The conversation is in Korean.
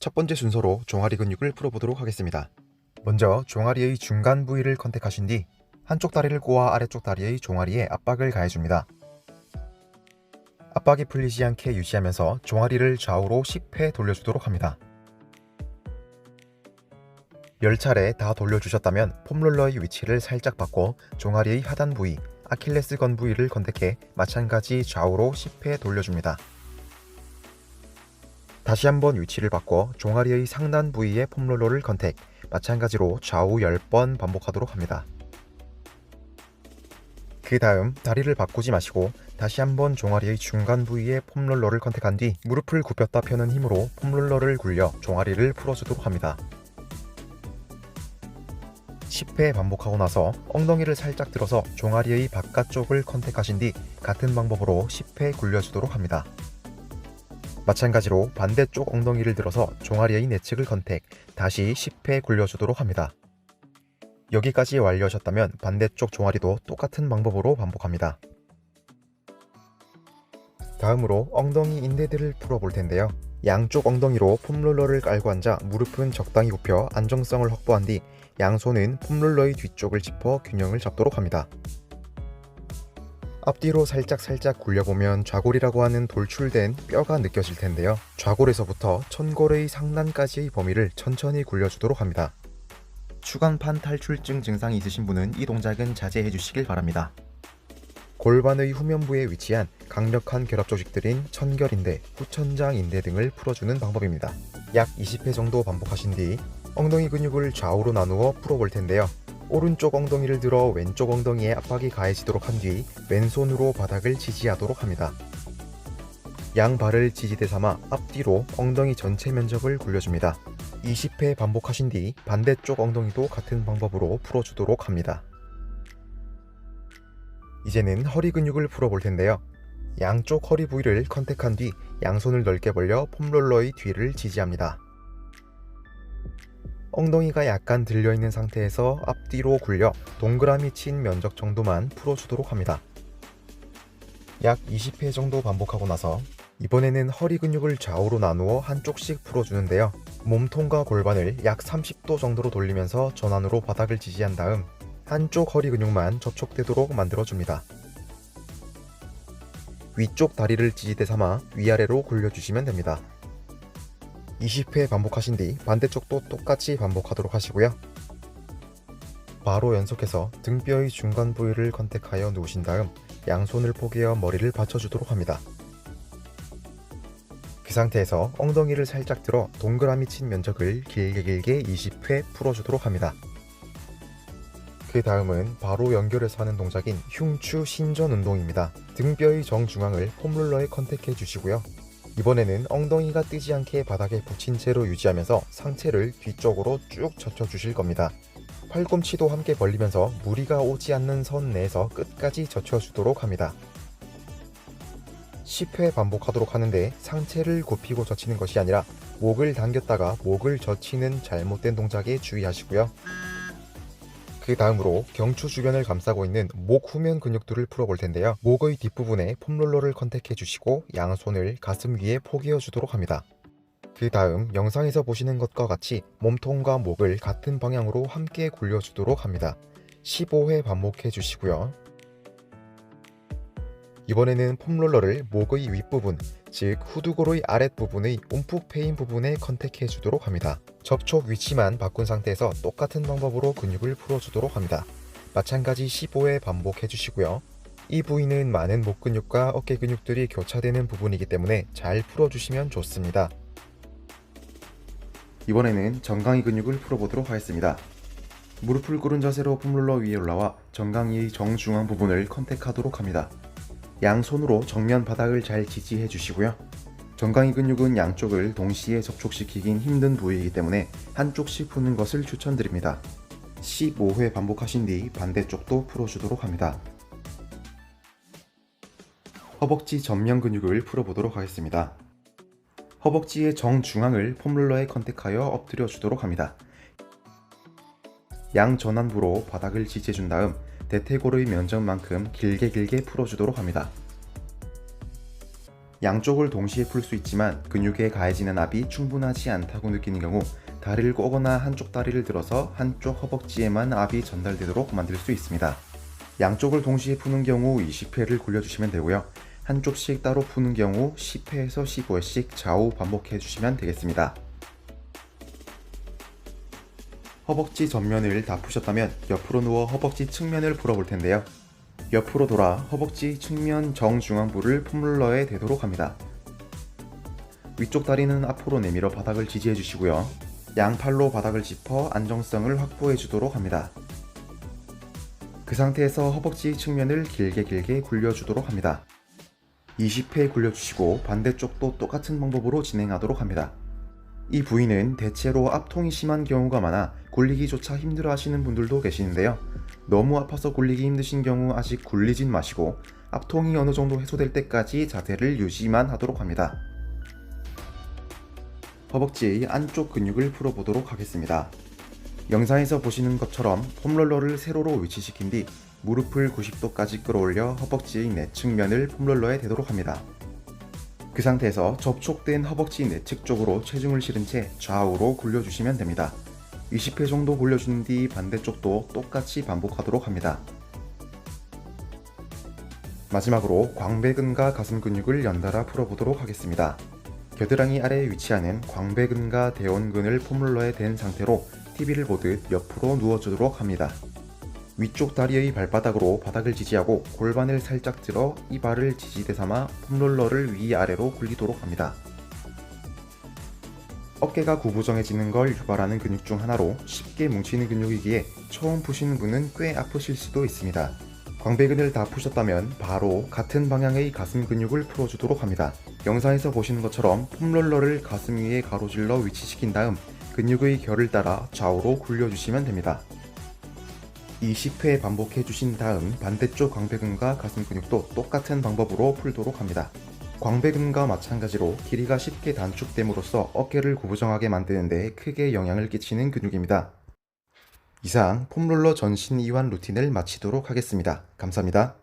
첫 번째 순서로 종아리 근육을 풀어보도록 하겠습니다. 먼저 종아리의 중간 부위를 컨택하신 뒤 한쪽 다리를 꼬아 아래쪽 다리의 종아리에 압박을 가해줍니다. 압박이 풀리지 않게 유지하면서 종아리를 좌우로 10회 돌려주도록 합니다. 10차례 다 돌려주셨다면 폼롤러의 위치를 살짝 바꿔 종아리의 하단 부위, 아킬레스건 부위를 컨택해 마찬가지 좌우로 10회 돌려줍니다. 다시 한번 위치를 바꿔 종아리의 상단 부위의 폼롤러를 컨택, 마찬가지로 좌우 10번 반복하도록 합니다. 그 다음 다리를 바꾸지 마시고 다시 한번 종아리의 중간 부위의 폼롤러를 컨택한 뒤 무릎을 굽혔다 펴는 힘으로 폼롤러를 굴려 종아리를 풀어주도록 합니다. 10회 반복하고 나서 엉덩이를 살짝 들어서 종아리의 바깥쪽을 컨택하신 뒤 같은 방법으로 10회 굴려주도록 합니다. 마찬가지로 반대쪽 엉덩이를 들어서 종아리의 내측을 컨택, 다시 10회 굴려주도록 합니다. 여기까지 완료하셨다면 반대쪽 종아리도 똑같은 방법으로 반복합니다. 다음으로 엉덩이 인대들을 풀어볼 텐데요. 양쪽 엉덩이로 폼롤러를 깔고 앉아 무릎은 적당히 굽혀 안정성을 확보한 뒤 양손은 폼롤러의 뒤쪽을 짚어 균형을 잡도록 합니다. 앞뒤로 살짝 살짝 굴려보면 좌골이라고 하는 돌출된 뼈가 느껴질 텐데요. 좌골에서부터 천골의 상단까지의 범위를 천천히 굴려주도록 합니다. 추간판 탈출증 증상이 있으신 분은 이 동작은 자제해 주시길 바랍니다. 골반의 후면부에 위치한 강력한 결합 조직들인 천결인대, 후천장인대 등을 풀어주는 방법입니다. 약 20회 정도 반복하신 뒤 엉덩이 근육을 좌우로 나누어 풀어볼 텐데요. 오른쪽 엉덩이를 들어 왼쪽 엉덩이에 압박이 가해지도록 한 뒤 왼손으로 바닥을 지지하도록 합니다. 양 발을 지지대 삼아 앞뒤로 엉덩이 전체 면적을 굴려줍니다. 20회 반복하신 뒤 반대쪽 엉덩이도 같은 방법으로 풀어주도록 합니다. 이제는 허리 근육을 풀어볼 텐데요. 양쪽 허리 부위를 컨택한 뒤 양손을 넓게 벌려 폼롤러의 뒤를 지지합니다. 엉덩이가 약간 들려있는 상태에서 앞뒤로 굴려 동그라미 친 면적 정도만 풀어주도록 합니다. 약 20회 정도 반복하고 나서 이번에는 허리 근육을 좌우로 나누어 한쪽씩 풀어주는데요. 몸통과 골반을 약 30도 정도로 돌리면서 전환으로 바닥을 지지한 다음 한쪽 허리 근육만 접촉되도록 만들어줍니다. 위쪽 다리를 지지대 삼아 위아래로 굴려주시면 됩니다. 20회 반복하신 뒤 반대쪽도 똑같이 반복하도록 하시고요. 바로 연속해서 등뼈의 중간 부위를 컨택하여 누우신 다음 양손을 포개어 머리를 받쳐주도록 합니다. 그 상태에서 엉덩이를 살짝 들어 동그라미 친 면적을 길게 길게 20회 풀어주도록 합니다. 그 다음은 바로 연결해서 하는 동작인 흉추 신전 운동입니다. 등뼈의 정중앙을 폼롤러에 컨택해 주시고요. 이번에는 엉덩이가 뜨지 않게 바닥에 붙인 채로 유지하면서 상체를 뒤쪽으로 쭉 젖혀 주실 겁니다. 팔꿈치도 함께 벌리면서 무리가 오지 않는 선 내에서 끝까지 젖혀 주도록 합니다. 10회 반복하도록 하는데 상체를 굽히고 젖히는 것이 아니라 목을 당겼다가 목을 젖히는 잘못된 동작에 주의하시고요. 그 다음으로 경추 주변을 감싸고 있는 목 후면 근육들을 풀어볼 텐데요. 목의 뒷부분에 폼롤러를 컨택해 주시고 양손을 가슴 위에 포개어 주도록 합니다. 그 다음 영상에서 보시는 것과 같이 몸통과 목을 같은 방향으로 함께 굴려주도록 합니다. 15회 반복해 주시고요. 이번에는 폼롤러를 목의 윗부분, 즉 후두골의 아랫부분의 움푹 패인 부분에 컨택해 주도록 합니다. 접촉 위치만 바꾼 상태에서 똑같은 방법으로 근육을 풀어주도록 합니다. 마찬가지 15회 반복해 주시고요. 이 부위는 많은 목 근육과 어깨 근육들이 교차되는 부분이기 때문에 잘 풀어주시면 좋습니다. 이번에는 정강이 근육을 풀어보도록 하겠습니다. 무릎을 꿇은 자세로 폼롤러 위에 올라와 정강이의 정중앙 부분을 컨택하도록 합니다. 양손으로 정면 바닥을 잘 지지해 주시고요. 정강이 근육은 양쪽을 동시에 접촉시키긴 힘든 부위이기 때문에 한쪽씩 푸는 것을 추천드립니다. 15회 반복하신 뒤 반대쪽도 풀어주도록 합니다. 허벅지 전면 근육을 풀어보도록 하겠습니다. 허벅지의 정중앙을 폼롤러에 컨택하여 엎드려 주도록 합니다. 양 전완부로 바닥을 지지해 준 다음 대퇴골의 면적만큼 길게 길게 풀어주도록 합니다. 양쪽을 동시에 풀 수 있지만 근육에 가해지는 압이 충분하지 않다고 느끼는 경우 다리를 꼬거나 한쪽 다리를 들어서 한쪽 허벅지에만 압이 전달되도록 만들 수 있습니다. 양쪽을 동시에 푸는 경우 20회를 굴려주시면 되고요. 한쪽씩 따로 푸는 경우 10회에서 15회씩 좌우 반복해 주시면 되겠습니다. 허벅지 전면을 다 푸셨다면 옆으로 누워 허벅지 측면을 풀어볼 텐데요. 옆으로 돌아 허벅지 측면 정중앙부를 폼롤러에 대도록 합니다. 위쪽 다리는 앞으로 내밀어 바닥을 지지해 주시고요. 양팔로 바닥을 짚어 안정성을 확보해 주도록 합니다. 그 상태에서 허벅지 측면을 길게 길게 굴려주도록 합니다. 20회 굴려주시고 반대쪽도 똑같은 방법으로 진행하도록 합니다. 이 부위는 대체로 압통이 심한 경우가 많아 굴리기조차 힘들어 하시는 분들도 계시는데요. 너무 아파서 굴리기 힘드신 경우 아직 굴리진 마시고 압통이 어느 정도 해소될 때까지 자세를 유지만 하도록 합니다. 허벅지의 안쪽 근육을 풀어보도록 하겠습니다. 영상에서 보시는 것처럼 폼롤러를 세로로 위치시킨 뒤 무릎을 90도까지 끌어올려 허벅지의 내 측면을 폼롤러에 대도록 합니다. 그 상태에서 접촉된 허벅지 내측 쪽으로 체중을 실은 채 좌우로 굴려주시면 됩니다. 20회 정도 굴려준 뒤 반대쪽도 똑같이 반복하도록 합니다. 마지막으로 광배근과 가슴 근육을 연달아 풀어보도록 하겠습니다. 겨드랑이 아래에 위치하는 광배근과 대원근을 폼롤러에 댄 상태로 TV를 보듯 옆으로 누워주도록 합니다. 위쪽 다리의 발바닥으로 바닥을 지지하고 골반을 살짝 들어 이 발을 지지대 삼아 폼롤러를 위아래로 굴리도록 합니다. 어깨가 구부정해지는 걸 유발하는 근육 중 하나로 쉽게 뭉치는 근육이기에 처음 푸시는 분은 꽤 아프실 수도 있습니다. 광배근을 다 푸셨다면 바로 같은 방향의 가슴 근육을 풀어주도록 합니다. 영상에서 보시는 것처럼 폼롤러를 가슴 위에 가로질러 위치시킨 다음 근육의 결을 따라 좌우로 굴려주시면 됩니다. 20회 반복해 주신 다음 반대쪽 광배근과 가슴 근육도 똑같은 방법으로 풀도록 합니다. 광배근과 마찬가지로 길이가 쉽게 단축됨으로써 어깨를 구부정하게 만드는 데 크게 영향을 끼치는 근육입니다. 이상 폼롤러 전신 이완 루틴을 마치도록 하겠습니다. 감사합니다.